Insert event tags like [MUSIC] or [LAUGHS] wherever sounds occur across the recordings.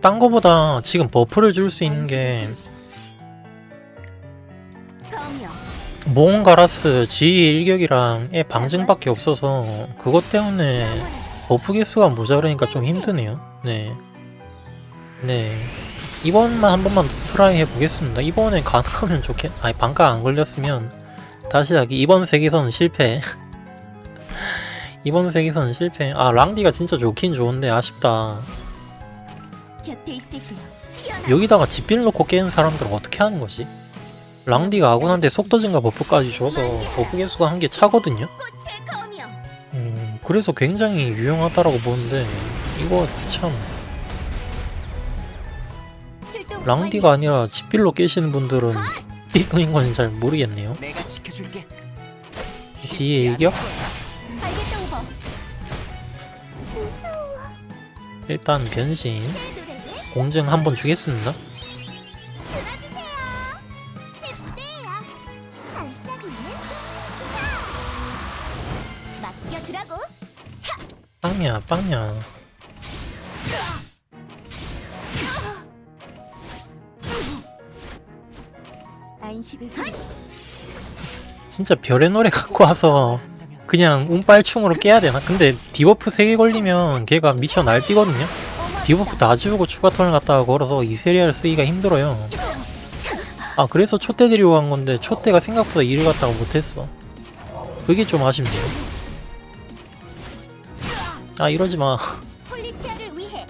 딴 거보다 지금 버프를 줄 수 있는 게. 몽가라스 지휘 일격이랑 애 방증밖에 없어서 그것 때문에 버프 개수가 모자르니까 좀 힘드네요. 네. 네. 이번만 한 번만 더 트라이 해보겠습니다. 이번엔 가능하면 좋겠, 아니, 반가 안 걸렸으면 다시 하기. 이번 세계선 실패. [LAUGHS] 이번 세계선 실패. 아, 랑디가 진짜 좋긴 좋은데 아쉽다. 곁에 있을게요. 여기다가 집비를 놓고 깨는 사람들은 어떻게 하는 거지? 랑디가 아군한테 속도 증가 버프까지 줘서 버프 개수가 한 개 차거든요? 음, 그래서 굉장히 유용하다라고 보는데 이거 참 랑디가 아니라 집빌로 깨시는 분들은 이거인 건잘 모르겠네요. 지혜. 무서워. 일단 변신 공증 한번 주겠습니다. 빵야 빵야 진짜 별의 노래 갖고 와서 그냥 운빨충으로 깨야 되나? 근데 디버프 3개 걸리면 걔가 미쳐 날뛰거든요? 디버프 다 지우고 추가 턴을 갖다가 걸어서 이세리아를 쓰기가 힘들어요. 아 그래서 촛대 데리고 간 건데 촛대가 생각보다 일을 갖다가 못했어. 그게 좀 아쉽네요. 아 이러지 마. 폴리티아를 위해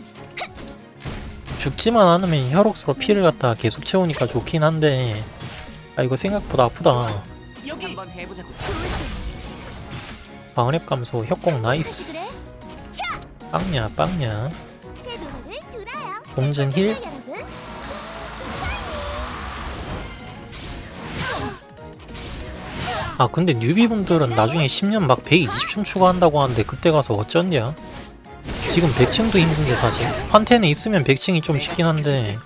죽지만 않으면 혈옥수로 피를 갖다가 계속 채우니까 좋긴 한데 아 이거 생각보다 아프다. 방어랩 감소 협공 나이스. 빵야 빵야. 공전 힐. 아 근데 뉴비분들은 나중에 10년 막 120층 추가한다고 하는데 그때 가서 어쩐냐? 지금 100층도 힘든데 사실 환텐에 있으면 100층이 좀 쉽긴 한데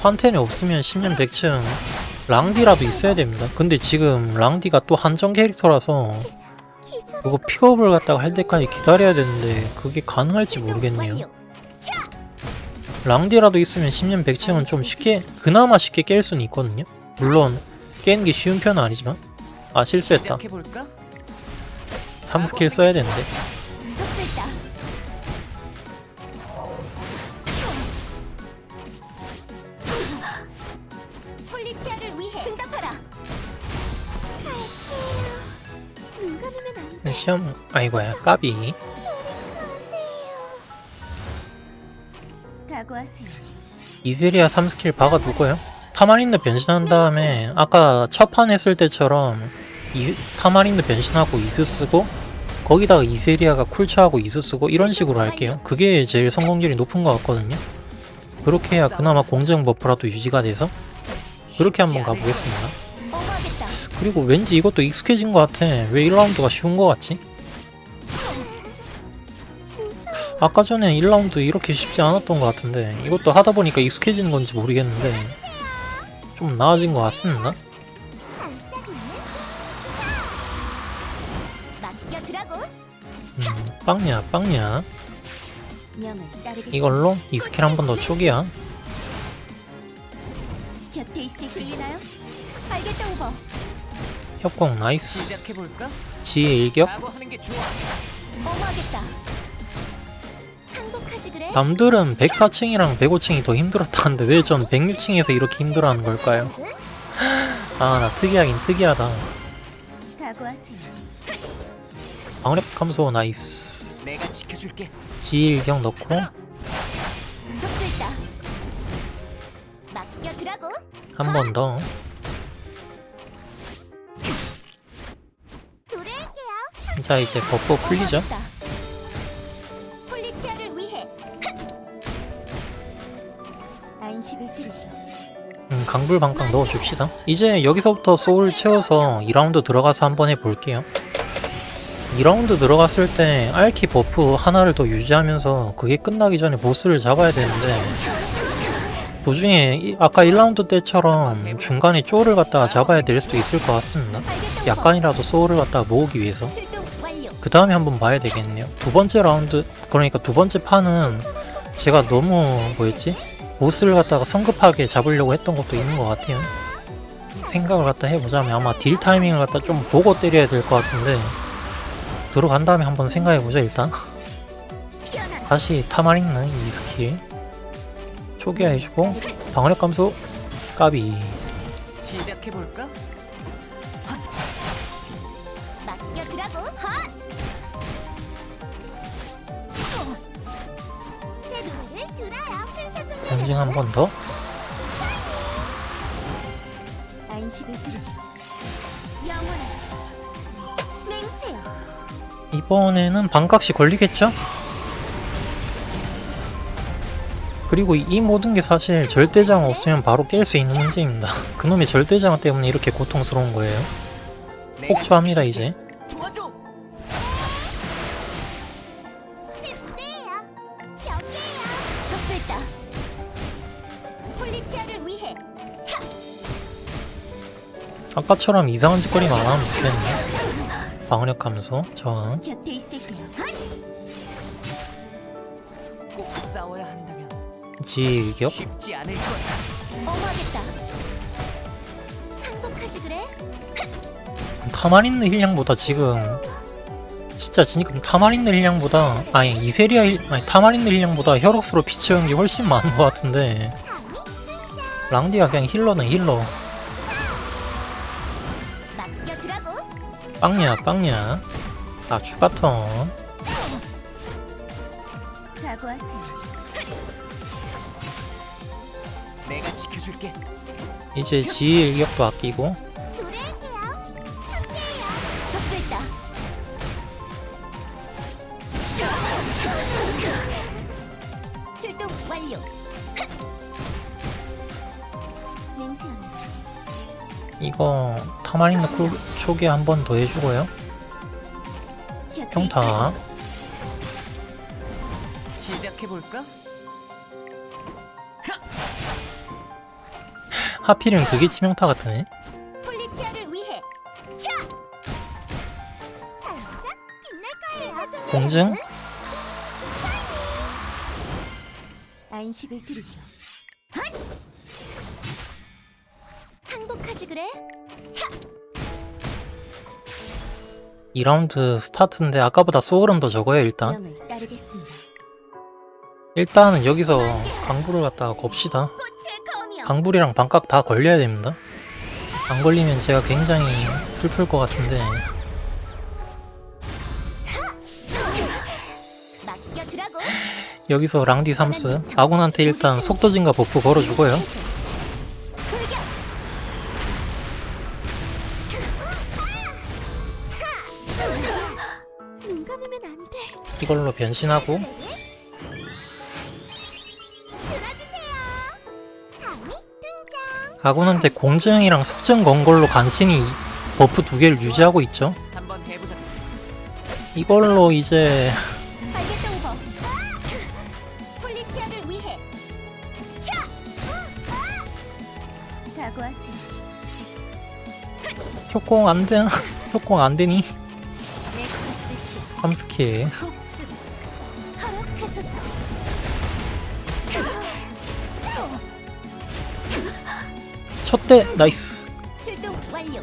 환텐에 없으면 10년 100층 랑디라도 있어야 됩니다 근데 지금 랑디가 또 한정 캐릭터라서 그거 픽업을 갖다가 할 때까지 기다려야 되는데 그게 가능할지 모르겠네요. 랑디라도 있으면 10년 100층은 좀 쉽게 그나마 쉽게 깰 수는 있거든요. 물론 깨는 게 쉬운 편은 아니지만. 아 실수했다. 시작해볼까? 3스킬 써야 되는데. 돼. 시험 아이고야 까비 각오하세요. 이세리아 3스킬 박아두고요 타마린드 변신한 다음에 아까 첫판 했을 때처럼 이, 타마린드 변신하고 이스 쓰고 거기다가 이세리아가 쿨차하고 이스 쓰고 이런 식으로 할게요 그게 제일 성공률이 높은 것 같거든요 그렇게 해야 그나마 공정 버프라도 유지가 돼서 그렇게 한번 가보겠습니다 어머하겠다. 그리고 왠지 이것도 익숙해진 것 같아 왜 1라운드가 쉬운 것 같지? 아까 전에 1라운드 이렇게 쉽지 않았던 것 같은데 이것도 하다 보니까 익숙해지는 건지 모르겠는데 좀 나아진 것 같습니다. 맡겨주라고. 음, 빵야 빵야 명을 따르겠다. 이걸로 이 스킬 한 번더 오버. 협공 나이스? 지혜 일격 남들은 104층이랑 105층이 더 힘들었다는데 왜 전 106층에서 이렇게 힘들어하는 걸까요? 아 나 특이하긴 특이하다. 방랩 감소 나이스 일격 넣고 좁들다. 맡겨주라고. 한 번더 노래할게요. 자 이제 버프 풀리죠? 강불 방강 넣어줍시다. 이제 여기서부터 소울 채워서 2라운드 들어가서 한번 해볼게요. 2라운드 들어갔을 때 알키 버프 하나를 더 유지하면서 그게 끝나기 전에 보스를 잡아야 되는데 도중에 이- 아까 1라운드 때처럼 중간에 쪼를 갖다가 잡아야 될 수도 있을 것 같습니다. 약간이라도 소울을 갖다가 모으기 위해서. 그 다음에 한번 봐야 되겠네요. 두 번째 라운드, 그러니까 두 번째 판은 제가 너무 뭐였지? 보스를 갖다가 성급하게 잡으려고 했던 것도 있는 것 같아요. 생각을 갖다 해보자면 아마 딜 타이밍을 갖다 좀 보고 때려야 될 것 같은데 들어간 다음에 한번 생각해보자 일단 다시 타마린는 이 스킬 초기화 해주고 방어력 감소 까비 시작해 볼까? 맡겨두라고 헛! 변신 한번 더 이번에는 반각시 걸리겠죠? 그리고 이- 이 모든 게 사실 절대장 없으면 바로 깰 수 있는 문제입니다. 그놈의 절대장 때문에 이렇게 고통스러운 거예요. 폭주합니다. 이제. 아까처럼 이상한 짓거리만 안 하면 좋겠네. 방어력 감소, 저항. 곁에 있을게요 꼭 싸워야 한다면 지격. 쉽지 않을 거야. 어머하겠다 행복하지 그래? 타마린느 힐량보다 지금 진짜 지금 타마린느 힐량보다 아니 이세리아 힐 아니 타마린느 힐량보다 혈옥스로 피 채운 게 훨씬 많은 것 같은데 랑디가 그냥 힐러는 힐러 빵야 빵야. 아 추가 턴 각오하세요 내가 지켜줄게. 이제 지혜 일격도 아끼고. 출동 완료 이거 타마린느 쿨 초기 한 번 더 해주고요. 평타. 시작해 볼까? 하필이면 그게 치명타 같으네. 폴리티아를 위해. 차! 살짝 빛날 거예요. 공증? 안식을 들으죠 그래? 2라운드 스타트인데 아까보다 소울은 더 적어요 일단 명을 따르겠습니다 일단은 여기서 강불을 갖다가 겁시다 꽃의 검이여 강불이랑 반각 다 걸려야 됩니다. 안 걸리면 제가 굉장히 슬플 것 같은데 맡겨두라고 여기서 랑디 삼스 아군한테 일단 속도 증가 버프 걸어주고요. 돼. 이걸로 변신하고. 아군한테 공증이랑 속증 건 걸로 간신히 버프 두 개를 유지하고 있죠. 이걸로 이제. 효공 안 돼. [LAUGHS] 효공 안 되니? 넥서스시 3스킬. 첫 대 나이스. 출동 완료.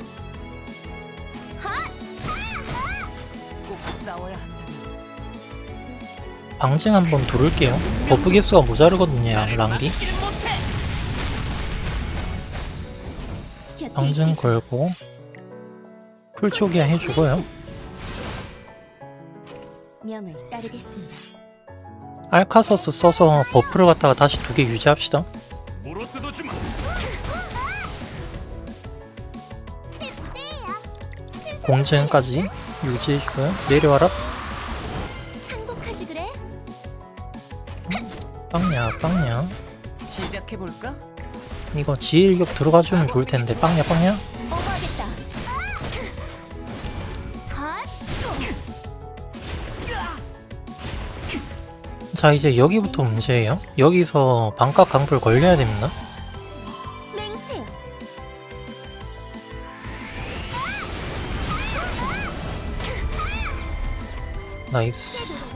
헛! 꼭 싸워야 한다면 방증 한번 두를게요. 버프 개수가 모자르거든요, 랑디. 막지는 못해. 곁에 방증 있을게요. 걸고 쿨 초기화 해주고요. 명을 따르겠습니다. 알카서스 써서 버프를 갖다가 다시 두 개 유지합시다. 공증까지 유지해주고요. 내려와라. 빵야 빵야. 시작해 볼까? 이거 지일격 들어가주면 좋을 텐데 빵야 빵야. 자 이제 여기부터 문제예요. 여기서 반값 강불 걸려야 됩니다. 나이스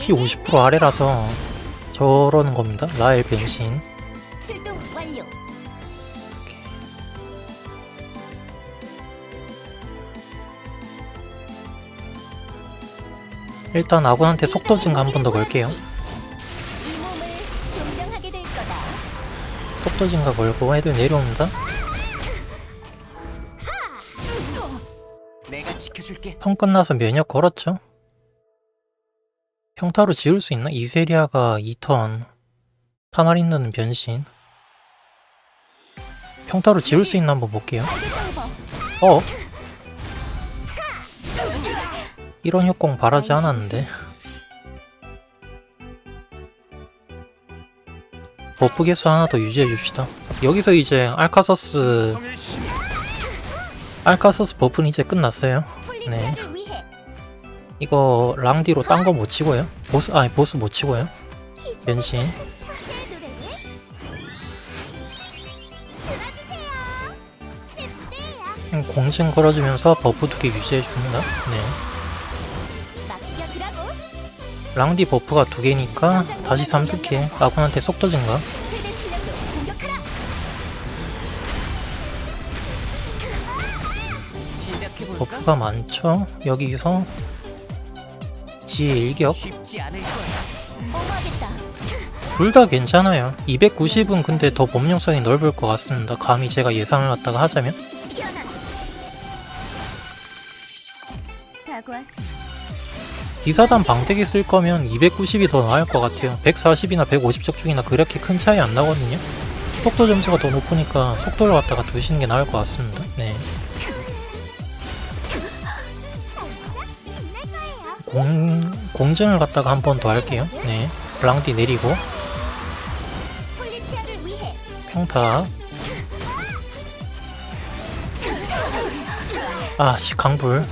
피 50% 아래라서 저런 겁니다. 라엘 변신 일단 아군한테 속도 증가 한 번 더 걸게요. 속도 증가 걸고 애들 내려옵니다. 턴 끝나서 면역 걸었죠. 평타로 지울 수 있나? 이세리아가 2턴. 타마린드는 변신. 평타로 지울 수 있나 한번 볼게요. 어? 이런 효공 바라지 않았는데. 버프 개수 하나 더 유지해 줍시다. 여기서 이제 알카서스, 알카서스 버프는 이제 끝났어요. 위해 이거 랑디로 딴 거 못 치고요. 보스, 아니, 보스 못 치고요. 변신. 그냥 공증 걸어주면서 버프 두 개 유지해 줍니다. 네. 랑디 버프가 두 개니까 다시 3스킬. 아군한테 속도 증가. 버프가 많죠? 여기서 지혜 일격. 둘 다 괜찮아요. 290은 근데 더 범용성이 넓을 것 같습니다. 감히 제가 예상을 갖다가 하자면. 기사단 방대기 쓸 거면 290이 더 나을 것 같아요. 140이나 150적 중이나 그렇게 큰 차이 안 나거든요. 속도 점수가 더 높으니까 속도를 갖다가 두시는 게 나을 것 같습니다. 네. 공, 공증을 갖다가 한 번 더 할게요. 네. 랑디 내리고, 평타. 아, 씨, 강불.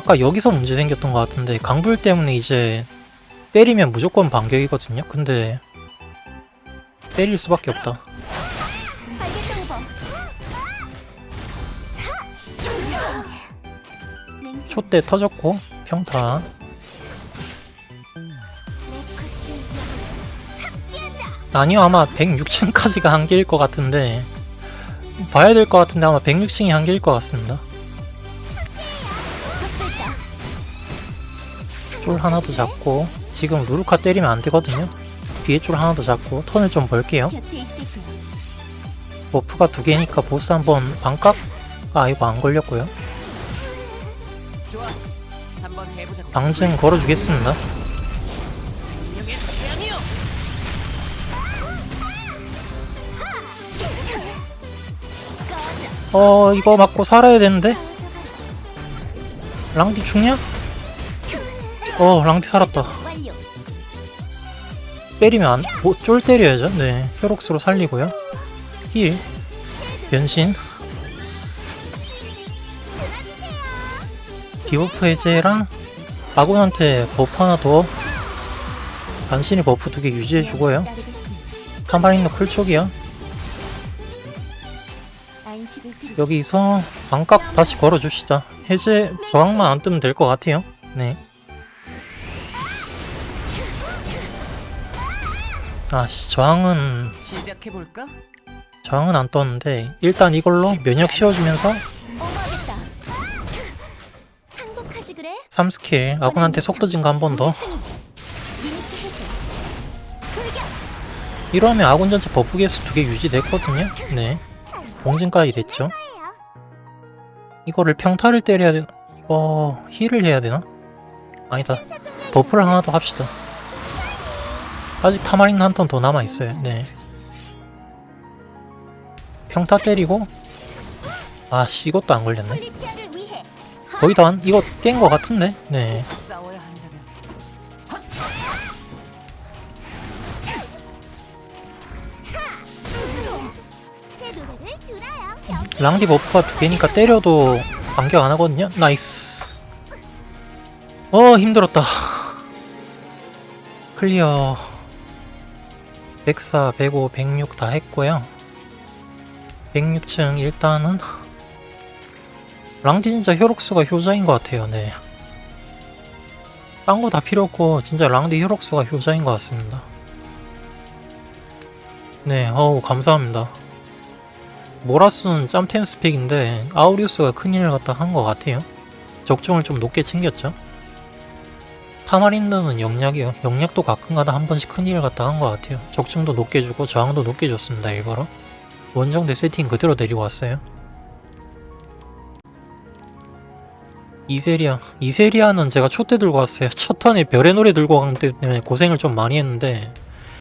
아까 여기서 문제 생겼던 것 같은데, 강불 때문에 이제 때리면 무조건 반격이거든요? 근데, 때릴 수밖에 없다. 촛대 터졌고, 평타. 아니요, 아마 106층까지가 한계일 것 같은데, 봐야 될 것 같은데 아마 106층이 한계일 것 같습니다. 쫄 하나 더 잡고, 지금 루루카 때리면 안 되거든요? 뒤에 쫄 하나 더 잡고, 턴을 좀 있을게. 버프가 두 개니까 보스 한번 반값? 아, 이거 안 걸렸고요. 방증 걸어주겠습니다. 어, 이거 맞고 살아야 되는데? 랑디 죽냐? 어, 랑디 살았다. 때리면 안, 뭐, 쫄 때려야죠. 네. 혈옥수로 살리고요. 힐. 변신. 디버프 해제랑 아군한테 버프 하나 더 간신히 버프 두 개 유지해주고요. 타마린도 쿨촉이요. 여기서 반값 다시 걸어줍시다. 해제 저항만 안 뜨면 될 것 같아요. 네. 아씨 저항은 시작해 볼까? 저항은 안 떴는데 일단 이걸로 면역 씌워주면서 어머하겠다. 항복하지 그래? 3스킬 아군한테 속도 증가 한 번 더. 리미트 해제. 불격. 이러면 아군 전체 버프 개수 두 개 유지됐거든요. 네. 봉진까지 됐죠. 이거를 평타를 때려야 되나? 이거 힐을 해야 되나? 아니다. 버프를 하나 더 합시다. 아직 타마린 한 턴 더 남아 있어요. 네. 평타 때리고 아씨 이것도 안 걸렸네. 거의 다 한, 이거 깬 거 같은데? 네. 랑디 버프가 두 개니까 때려도 반격 안 하거든요? 나이스. 어, 힘들었다. [LAUGHS] 클리어. 104, 105, 106 다 했고요. 106층 일단은 랑디 진짜 혈옥수가 효자인 것 같아요, 네. 딴 거 다 필요 없고 진짜 랑드 혈옥수가 효자인 것 같습니다. 네, 어우 감사합니다. 모라스는 짬템 스펙인데 아우리우스가 큰일을 갖다 한 것 같아요. 적중을 좀 높게 챙겼죠. 타마린드는 영약이요. 영약도 가끔가다 한 번씩 큰일을 갖다 한 것 같아요. 적중도 높게 주고 저항도 높게 줬습니다. 일부러. 원정대 세팅 그대로 데리고 왔어요. 이세리아. 이세리아는 제가 초 때 들고 왔어요. 첫 턴에 별의 노래 들고 간 때문에 고생을 좀 많이 했는데